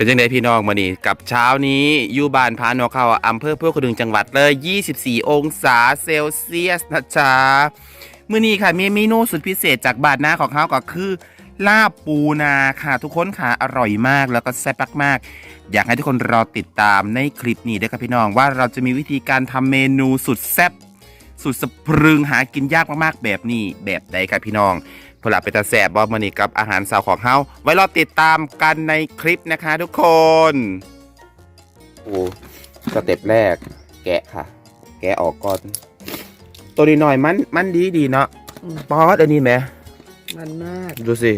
เป็นยังไงพี่น้องมานี่กับเช้านี้อยู่บ้านพานกเขาอำเภอเพื่อคนดึงจังหวัดเลย 24 องศาเซลเซียสนะจ๊ะมื้อนี้ค่ะมีเมนูสุดพิเศษจากบ้านนาของเขาก็คือ ลาบปูนาค่ะ ทุกคนค่ะอร่อยมากแล้วก็แซ่บมากๆอยากให้ทุกคนรอติดตามในคลิปนี้ด้วยครับพี่น้องว่าเราจะมีวิธีการทำเมนูสุดแซ่บสุดสะพรึงหากินยากมากๆแบบนี้แบบใดครับพี่น้อง พลาไปตาแสบบอมานี่กับอาหารสาวของเฮาไว้รอติดตามกันในคลิปนะคะทุกคนโอ้สเต็ปแรก แกะค่ะ แกะออกก่อน ตัวนี้หน่อยมันมันดีดีเนาะอืม ป๊อดอันนี้ไหมมันมาก ดูสิ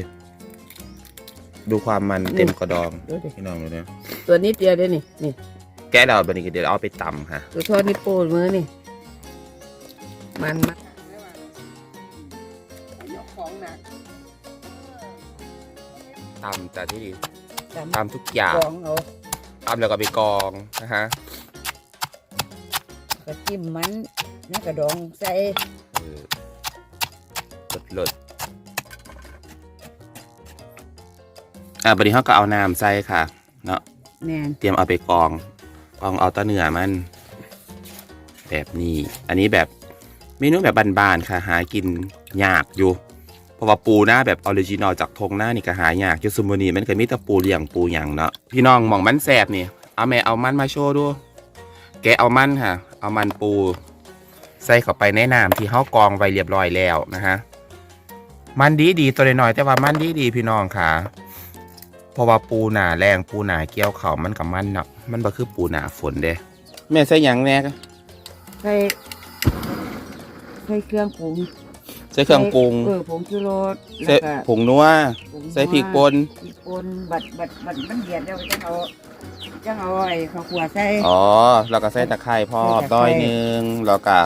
ดูความมันเต็มกระดองดูดิ พี่น้องดูเนี่ยตัวนิดเดียวเด้นี่นี่แกะเราบันนี้เดี๋ยวเอาไปตำค่ะ ตัวทอดนี่โปนมือนี่ มันมาก ตำแต่ที่ดีจำตำทุกอย่างของเอาตำแล้วก็ไปกองนะฮะกระจิ้มมันน้ากระดองใส่เออเลิศเลิศอะบันนี้เขาก็เอาน้ำใส่ค่ะ เนาะแน่นเตรียมเอาไปกรองกรองเอาแตะเนื้อมัน แบบนี้ อันนี้แบบเมนูแบบบานๆค่ะ หากินยากอยู่เพ ราะว่าปูหน้าแบบออริจินอลจากทงหน้านี่ก็หายากอยู่ซุมโมนีมันก็มีแต่ปูเลี้ยงปูหยังเนาะพี่น้องหมองมันแสบนี่เอาแม่เอามันมาโชว์ดูแกะเอามันค่ะ เอามันปู ใส่เข้าไปในน้ำที่เฮากรองไว้เรียบร้อยแล้วนะฮะมันดีดีๆตัวน้อยๆแต่ว่ามันดีดีๆพี่น้องค่ะเพราะว่าปูหนาแรงปูหนาเกี่ยวเขามันกับมันเนาะมันบ่คือปูหนาฝนเด้แม่ใส่หยังแน่ใส่ใส่เครื่องปรุง ใส่เครื่องปรุงเออผงชูรสใส่แล้วก็ผงนัวผงใส่พริกป่นพริกป่นบัดบัดบัดมันเดือดแล้วจังเอาจังเอาไอ้ข้าวขัวใส่ อ๋อแล้วก็ใส่ตะไคร้พอใส่ตะไคร้ ต้อยหนึงแล้วก็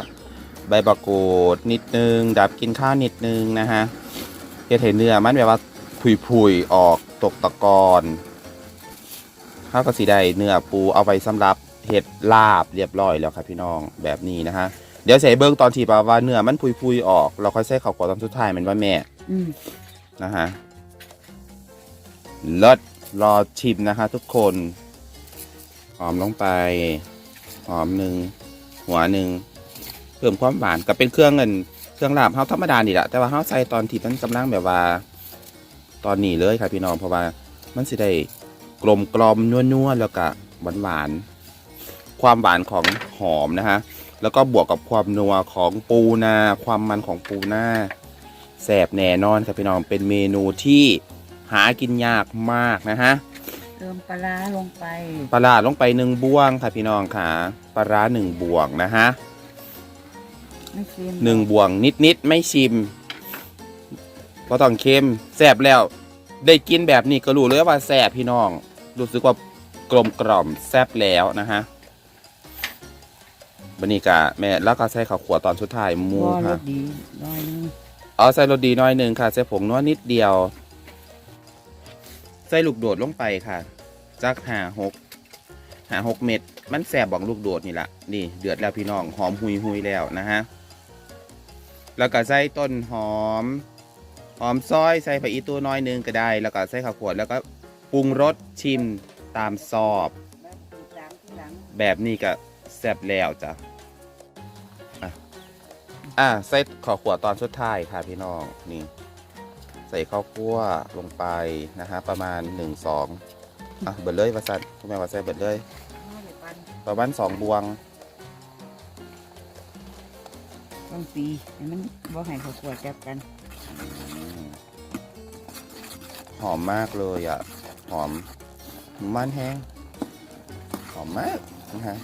ใบบักกูดนิดนึง ดับกินข้าวนิดนึงนะฮะเฮ็ดให้เนื้อมันแบบว่าผุยๆออกตกตะกอนข้าวก็สีได้เนื้อปูเอาไปสำหรับเห็ดลาบเรียบร้อยแล้วครับพี่น้องแบบนี้นะฮะ เดี๋ยวใส่เบิ้งตอนที่แบบว่าเนื้อมันผุยๆออก เราค่อยใส่ข้าวกล่องตอนสุดท้ายแมันว่าแม่อืมนะฮะเลิศรอชิมนะคะ ทุกคน หอมลงไป หอมหนึ่งหัวหนึ่งเพิ่มความหวานก็เป็นเครื่องเงินเครื่องลาบเฮาธรรมดานี่แหละแต่ว่าเฮาใส่ตอนที่มันกำลังแบบว่า ตอนนี้เลยครับพี่น้องเพราะว่ามันสิได้กลมกลอมนัวนัวๆแล้วก็หวานหวานๆความหวานของหอมนะฮะ แล้วก็บวกกับความนัวของปูนา ความมันของปูนาแสบแน่นอนครับพี่น้องเป็นเมนูที่หากินยากมากนะฮะเติมปลาร้าลงไปปลาร้าลงไปหนึ่งบ่วงค่ะพี่น้องค่ะปลาร้าหนึ่งบ่วงนะฮะไม่เค็มหนึ่งบ่วงนิดนิดๆไม่ชิมเพราะต้องเค็มแสบแล้ว ได้กินแบบนี้ก็รู้เลยว่าแสบพี่น้อง รู้สึกว่ากลมกล่อมแซบแล้วนะฮะ บันนี้กะแม่แล้วก็ใส่ข้าวขัวตอนสุดท้ายหมูบ่รค่ะ สดีน้อยนึงเอาใส่รสดีหน้อยหนึ่งค่ะ ใส่ผงนัวนิดเดียว ใส่ลูกโดดลงไปค่ะจักหาหกหาหกเม็ดมันแสบบอกลูกโดดนี่แหละนี่ เดือดแล้วพี่น้องหอมหุยหุยๆแล้วนะฮะแล้วก็ใส่ต้นหอม หอมซอยใส่ผักอีตัวน้อยหนึงก็ได้ แล้วก็ใส่ข้าวขวดแล้วก็ปรุงรสชิมตามซอบ แบบนี้ก็แซ่บแล้วจ้ะอะ อะใส่ข้าวขัวตอนสุดท้ายค่ะพี่น้องนี่ ใส่ข้าวคั่วลงไปนะฮะประมาณหนึ่งสองอะเบิดเลยวาซันคุณแม่ว่าใส่เบิดเลยประมาณสองบวงต้องปีให้มันบ่ให้ข้าวขัวจับกัน หอมมากเลยอะหอมมันแห้งหอมมากนะฮะ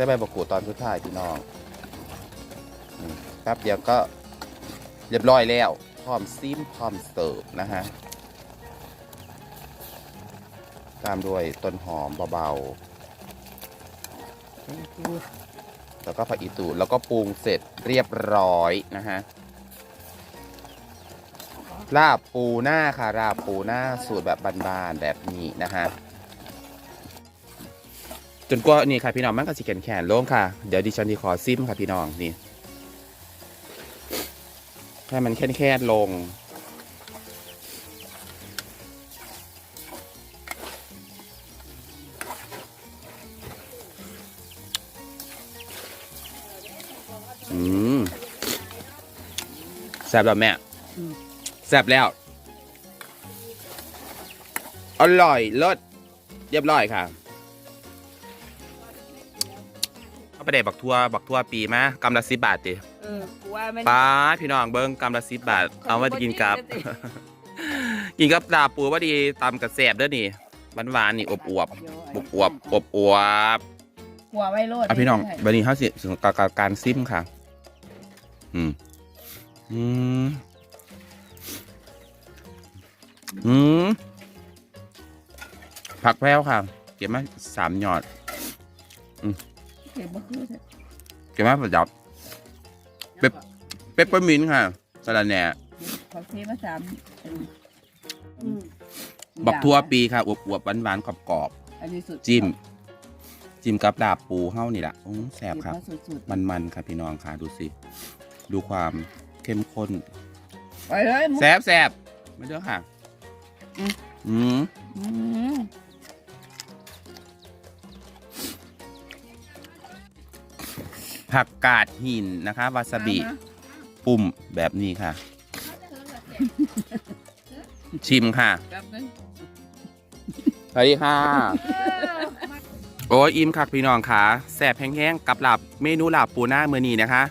ส่ใบบักกูดตอนสุดท้ายพี่น้องอืมแป๊บเดียวก็เรียบร้อยแล้ว พร้อมซิมพร้อมเสิร์ฟนะฮะ ตามด้วยต้นหอมเบาๆ แล้วก็ผักอีตูแล้วก็ปรุงเสร็จเรียบร้อยนะฮะลาบปูหน้าค่ะลาบปูหน้าสูตรแบบบานๆแบบนี้นะฮะ จนกว่านี่ค่ะพี่น้องมันก็สิแขนแขนลงค่ะ เดี๋ยวดิฉันที่ขอซิมค่ะพี่น้องนี่ให้มันแค่แค่ลงแซ่บแล้วแม่แซ่บแล้ว อร่อยเลิศเรียบร้อยค่ะ ไปเด็บักทั่วบักทั่วปีมากำละสิบบาทติเออกูว่ามันป้าดพี่น้องเบิ้งกำละสิบบาท เอาไว้กินกับขอบคุณกินกับดาปูว่าดีตำกับแสบเด้อนี่หวานๆนี่อบอวบอบอวบอบอวบหัวไว้โลดอะพี่น้องวันนี้เขาสิถึงกับการซิมค่ะ อืมอืมอืมผักแพรวค่ะ เก็บมาสามหยอดเก็บบ่คือเถอะเก็บมาประดับ เปปเปปเปอร์มินต์ค่ะสลัดแหน่ขอเทมาสามอันอืมบักทั่วปีค่ะอวบอวบๆหวานๆกรอบอันนี้สุดๆจิ้ม จิ้มกับดาบปูเฮ้านี่แหละอื้อแสบครับเก็มาสุดมันๆครับพี่น้องค่ะดูสิ ดูความเข้มข้น ๆไปเลยมึงแซบแซบไม่เด้อค่ะ อืม อืม อืม ผักกาดหินนะคะ วาซาบิมาปุ่มแบบนี้ค่ะ ชิมค่ะแป๊บนึงสวัสดีค่ะ โอ้ยอิ่มคักพี่น้องค่ะแสบแห้งๆกับลาบเมนูลาบปูหน้าเมื่อนี้นะคะ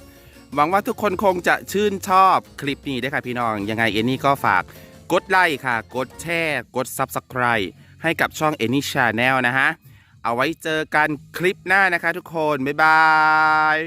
หวังว่าทุกคนคงจะชื่นชอบคลิปนี้ด้วยค่ะพี่น้อง ยังไงเอนี่ก็ฝากกดไลค์ค่ะ กดแชร์ กด Subscribe ให้กับช่องเอนี่ชาแนลนะฮะ เอาไว้เจอกันคลิปหน้านะคะทุกคน บ๊ายบาย